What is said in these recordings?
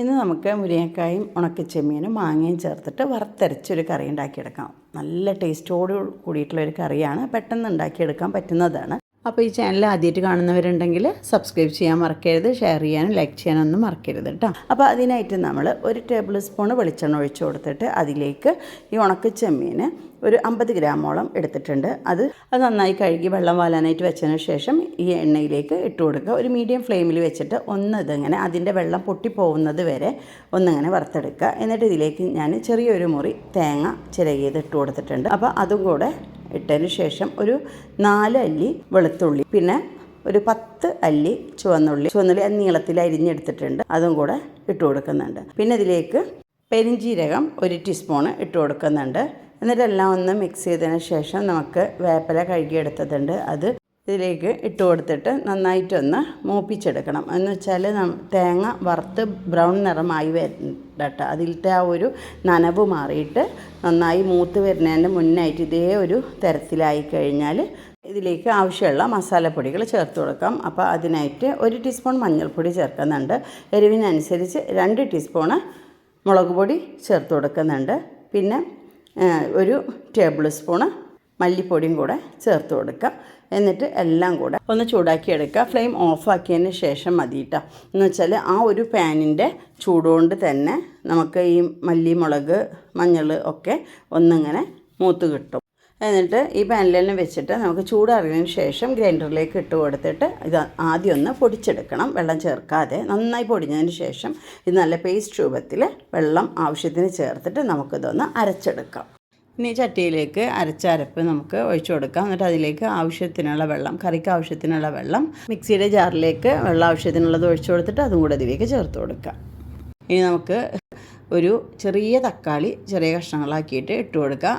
ഇന്ന് നമുക്ക് മുരിങ്ങക്കായും ഉണക്കച്ചെമ്മീനും മാങ്ങയും ചേർത്തിട്ട് വറുത്തരച്ചൊരു കറി ഉണ്ടാക്കിയെടുക്കാം. നല്ല ടേസ്റ്റോട് കൂടിയിട്ടുള്ള ഒരു കറിയാണ് പെട്ടെന്ന് ഉണ്ടാക്കിയെടുക്കാൻ പറ്റുന്നതാണ്. അപ്പോൾ ഈ ചാനൽ ആദ്യമായിട്ട് കാണുന്നവരുണ്ടെങ്കിൽ സബ്സ്ക്രൈബ് ചെയ്യാൻ മറക്കരുത് ഷെയർ ചെയ്യാനും ലൈക്ക് ചെയ്യാനൊന്നും മറക്കരുത് കേട്ടോ അപ്പോൾ അതിനായിട്ട് നമ്മൾ ഒരു ടേബിൾ സ്പൂൺ വെളിച്ചെണ്ണ ഒഴിച്ച് കൊടുത്തിട്ട് അതിലേക്ക് ഈ ഉണക്കച്ചെമ്മീൻ ഒരു അമ്പത് ഗ്രാമോളം എടുത്തിട്ടുണ്ട്. അത് അത് നന്നായി കഴുകി വെള്ളം വാലാനായിട്ട് വെച്ചതിന് ശേഷം ഈ എണ്ണയിലേക്ക് ഇട്ട് കൊടുക്കുക. ഒരു മീഡിയം ഫ്ലെയിമിൽ വെച്ചിട്ട് ഒന്ന് ഇതിങ്ങനെ അതിന്റെ വെള്ളം പൊട്ടിപ്പോകുന്നത് വരെ ഒന്നിങ്ങനെ വറുത്തെടുക്കുക. എന്നിട്ട് ഇതിലേക്ക് ഞാൻ ചെറിയൊരു മുറി തേങ്ങ ചിരകിയത് ഇട്ട് കൊടുത്തിട്ടുണ്ട്. അപ്പോൾ അതും കൂടെ ഇട്ടതിന് ശേഷം ഒരു നാല് അല്ലി വെളുത്തുള്ളി പിന്നെ ഒരു പത്ത് അല്ലി ചുവന്നുള്ളി. ചുവന്നുള്ളി അത് നീളത്തിൽ അരിഞ്ഞെടുത്തിട്ടുണ്ട് അതും കൂടെ ഇട്ട് കൊടുക്കുന്നുണ്ട്. പിന്നെ ഇതിലേക്ക് പെരിഞ്ജീരകം ഒരു ടീസ്പൂണ് ഇട്ട് കൊടുക്കുന്നുണ്ട്. എന്നിട്ടെല്ലാം ഒന്ന് മിക്സ് ചെയ്തതിന് ശേഷം നമുക്ക് വേപ്പില കഴുകിയെടുത്തതുണ്ട്. അത് ഇതിലേക്ക് ഇട്ട് കൊടുത്തിട്ട് നന്നായിട്ടൊന്ന് മൂപ്പിച്ചെടുക്കണം. എന്ന് വെച്ചാൽ തേങ്ങ വറുത്ത് ബ്രൗൺ നിറമായി വരണ്ടട്ടോ. അതിലത്തെ ആ ഒരു നനവ് മാറിയിട്ട് നന്നായി മൂത്ത് വരുന്നതിന്റെ മുന്നായിട്ട് ഇതേ ഒരു തരത്തിലായി കഴിഞ്ഞാൽ ഇതിലേക്ക് ആവശ്യമുള്ള മസാലപ്പൊടികൾ ചേർത്ത് കൊടുക്കാം. അപ്പോൾ അതിനായിട്ട് ഒരു ടീസ്പൂൺ മഞ്ഞൾപ്പൊടി ചേർക്കുന്നുണ്ട്. എരിവിനനുസരിച്ച് രണ്ട് ടീസ്പൂണ് മുളക് പൊടി ചേർത്ത് കൊടുക്കുന്നുണ്ട്. പിന്നെ ഒരു ടേബിൾ സ്പൂണ് മല്ലിപ്പൊടിയും കൂടെ ചേർത്ത് കൊടുക്കുക എന്നിട്ട് എല്ലാം കൂടെ ഒന്ന് ചൂടാക്കി എടുക്കുക ഫ്ലെയിം ഓഫാക്കിയതിന് ശേഷം മതി കേട്ടോ എന്ന് വെച്ചാൽ ആ ഒരു പാനിന്റെ ചൂടുകൊണ്ട് തന്നെ നമുക്ക് ഈ മല്ലി മുളക് മഞ്ഞൾ ഒക്കെ ഒന്നിങ്ങനെ മൂത്ത് കിട്ടും. എന്നിട്ട് ഈ പാനിൽ തന്നെ വെച്ചിട്ട് നമുക്ക് ചൂടാറിയതിന് ശേഷം ഗ്രൈൻഡറിലേക്ക് ഇട്ട് കൊടുത്തിട്ട് ഇത് ആദ്യം ഒന്ന് പൊടിച്ചെടുക്കണം. വെള്ളം ചേർക്കാതെ നന്നായി പൊടിഞ്ഞതിന് ശേഷം ഇത് നല്ല പേസ്റ്റ് രൂപത്തിൽ വെള്ളം ആവശ്യത്തിന് ചേർത്തിട്ട് നമുക്കിതൊന്ന് അരച്ചെടുക്കാം. ഇനി ചട്ടിയിലേക്ക് അരച്ചരപ്പ് നമുക്ക് ഒഴിച്ചു കൊടുക്കാം. എന്നിട്ട് അതിലേക്ക് ആവശ്യത്തിനുള്ള വെള്ളം കറിക്ക് ആവശ്യത്തിനുള്ള വെള്ളം മിക്സിയുടെ ജാറിലേക്ക് വെള്ളം ആവശ്യത്തിനുള്ളത് ഒഴിച്ചു കൊടുത്തിട്ട് അതും കൂടെ അതിലേക്ക് ചേർത്ത് കൊടുക്കാം. ഇനി നമുക്ക് ഒരു ചെറിയ തക്കാളി ചെറിയ കഷ്ണങ്ങളാക്കിയിട്ട് ഇട്ട് കൊടുക്കുക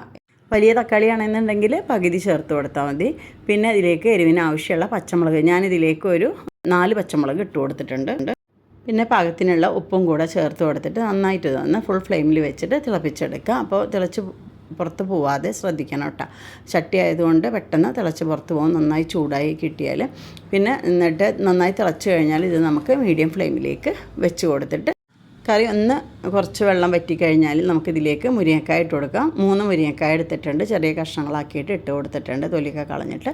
വലിയ തക്കാളി ആണെന്നുണ്ടെങ്കിൽ പകുതി ചേർത്ത് കൊടുത്താൽ മതി. പിന്നെ ഇതിലേക്ക് എരിവിന് ആവശ്യമുള്ള പച്ചമുളക് ഞാനിതിലേക്ക് ഒരു നാല് പച്ചമുളക് ഇട്ട് കൊടുത്തിട്ടുണ്ട്. പിന്നെ പാകത്തിനുള്ള ഉപ്പും കൂടെ ചേർത്ത് കൊടുത്തിട്ട് നന്നായിട്ട് തന്നെ ഫുൾ ഫ്ലെയിമിൽ വെച്ചിട്ട് തിളപ്പിച്ചെടുക്കുക അപ്പോൾ തിളച്ച് പുറത്ത് പോവാതെ ശ്രദ്ധിക്കണം കേട്ടോ. ചട്ടി ആയതുകൊണ്ട് പെട്ടെന്ന് തിളച്ച് പുറത്ത് പോകും. നന്നായി ചൂടായി കിട്ടിയാൽ പിന്നെ എന്നിട്ട് നന്നായി തിളച്ച് കഴിഞ്ഞാൽ ഇത് നമുക്ക് മീഡിയം ഫ്ലെയിമിലേക്ക് വെച്ച് കൊടുത്തിട്ട് കറി ഒന്ന് കുറച്ച് വെള്ളം വറ്റിക്കഴിഞ്ഞാൽ നമുക്കിതിലേക്ക് മുരിങ്ങക്കായ ഇട്ട് കൊടുക്കാം. മൂന്ന് മുരിങ്ങക്കായ എടുത്തിട്ടുണ്ട്. ചെറിയ കഷ്ണങ്ങളാക്കിയിട്ട് ഇട്ട് കൊടുത്തിട്ടുണ്ട്. തൊലിയൊക്കെ കളഞ്ഞിട്ട്.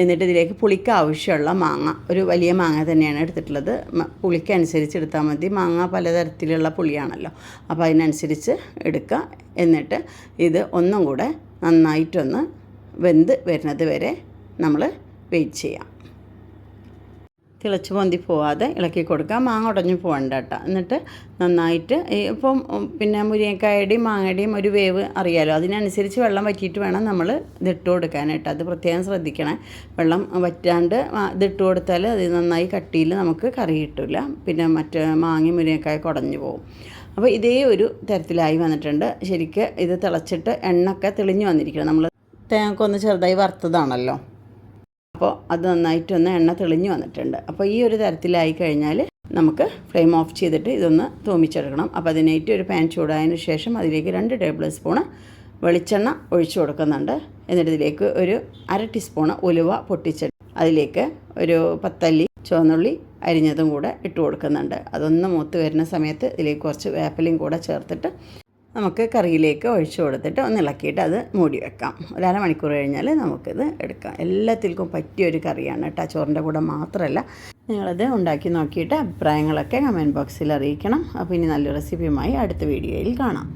എന്നിട്ട് ഇതിലേക്ക് പുളിക്ക് ആവശ്യമുള്ള മാങ്ങ. ഒരു വലിയ മാങ്ങ തന്നെയാണ് എടുത്തിട്ടുള്ളത്. പുളിക്ക് അനുസരിച്ച് എടുത്താൽ മതി. മാങ്ങ പലതരത്തിലുള്ള പുളിയാണല്ലോ. അപ്പോൾ അതിനനുസരിച്ച് എടുക്കുക. എന്നിട്ട് ഇത് ഒന്നും കൂടെ നന്നായിട്ടൊന്ന് വെന്ത് വരുന്നത് വരെ നമ്മൾ വെയിറ്റ് ചെയ്യാം. തിളച്ച് പൊന്തി പോവാതെ ഇളക്കി കൊടുക്കുക. മാങ്ങ ഉടഞ്ഞു പോകണ്ട കേട്ടോ. എന്നിട്ട് നന്നായിട്ട് ഇപ്പം പിന്നെ മുരിങ്ങക്കായുടെയും മാങ്ങയുടെയും ഒരു വേവ് അറിയാലോ. അതിനനുസരിച്ച് വെള്ളം വറ്റിയിട്ട് വേണം നമ്മൾ ഇതിട്ട് കൊടുക്കാനായിട്ട്. അത് പ്രത്യേകം ശ്രദ്ധിക്കണം. വെള്ളം വറ്റാണ്ട് ഇതിട്ട് കൊടുത്താൽ അത് നന്നായി കട്ടിയിൽ നമുക്ക് കറി കിട്ടില്ല പിന്നെ മറ്റേ മാങ്ങയും മുരിങ്ങക്കായ കുടഞ്ഞു പോകും. അപ്പോൾ ഇതേ ഒരു തരത്തിലായി വന്നിട്ടുണ്ട്. ശരിക്ക് ഇത് തിളച്ചിട്ട് എണ്ണൊക്കെ തെളിഞ്ഞു വന്നിരിക്കണം. നമ്മൾ തേങ്ങക്കൊന്ന് ചെറുതായി വറുത്തതാണല്ലോ. അപ്പോൾ അത് നന്നായിട്ടൊന്ന് എണ്ണ തെളിഞ്ഞു വന്നിട്ടുണ്ട്. അപ്പോൾ ഈ ഒരു തരത്തിലായി കഴിഞ്ഞാൽ നമുക്ക് ഫ്ലെയിം ഓഫ് ചെയ്തിട്ട് ഇതൊന്ന് തൂമിച്ചെടുക്കണം. അപ്പോൾ അതിനായിട്ട് ഒരു പാൻ ചൂടായതിനു ശേഷം അതിലേക്ക് രണ്ട് ടേബിൾ സ്പൂണ് വെളിച്ചെണ്ണ ഒഴിച്ചു കൊടുക്കുന്നുണ്ട്. എന്നിട്ട് ഇതിലേക്ക് ഒരു അര ടീസ്പൂണ് ഉലുവ പൊട്ടിച്ചിട്ട് അതിലേക്ക് ഒരു പത്തല്ലി ചുവന്നുള്ളി അരിഞ്ഞതും കൂടെ ഇട്ട് കൊടുക്കുന്നുണ്ട്. അതൊന്ന് മൂത്ത് വരുന്ന സമയത്ത് ഇതിലേക്ക് കുറച്ച് വേപ്പലയും കൂടെ ചേർത്തിട്ട് നമുക്ക് കറിയിലേക്ക് ഒഴിച്ചു കൊടുത്തിട്ട് ഒന്ന് ഇളക്കിയിട്ട് അത് മൂടി വെക്കാം. ഒരു അരമണിക്കൂർ കഴിഞ്ഞാൽ നമുക്കിത് എടുക്കാം. എല്ലാത്തിൽക്കും പറ്റിയൊരു കറിയാണ് കേട്ടോ. ചോറിന്റെ കൂടെ മാത്രമല്ല നിങ്ങളത് ഉണ്ടാക്കി നോക്കിയിട്ട് അഭിപ്രായങ്ങളൊക്കെ കമന്റ് ബോക്സിൽ അറിയിക്കണം. അപ്പോൾ ഇനി നല്ല റെസിപ്പിയുമായി അടുത്ത വീഡിയോയിൽ കാണാം.